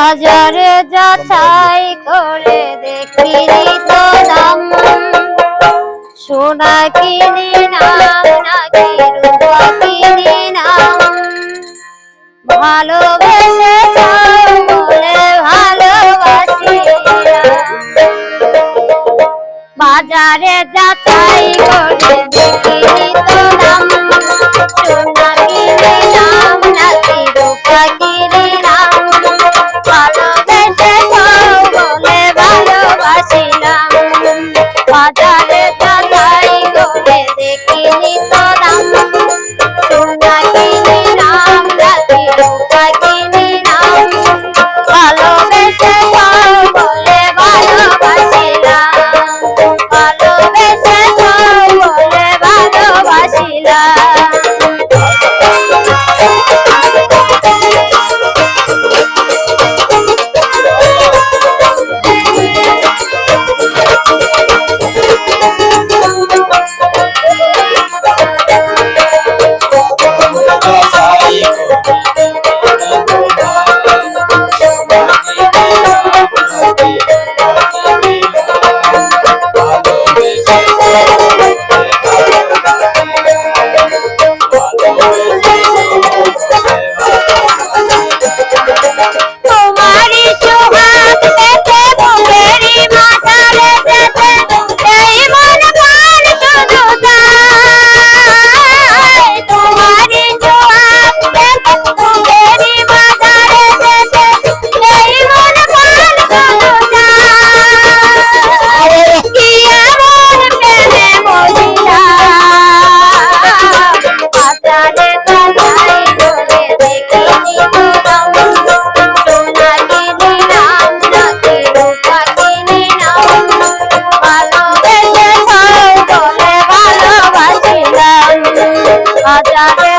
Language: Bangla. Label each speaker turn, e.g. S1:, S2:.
S1: বাজারে যাচাই করে দেখি তো দাম সোনা কিনে নাম, নাকি রূপা কিনে নাম। ভালোবেসে যাও বলে ভালোবাসি। বাজারে যাচাই করে দেখি তো দাম 啊对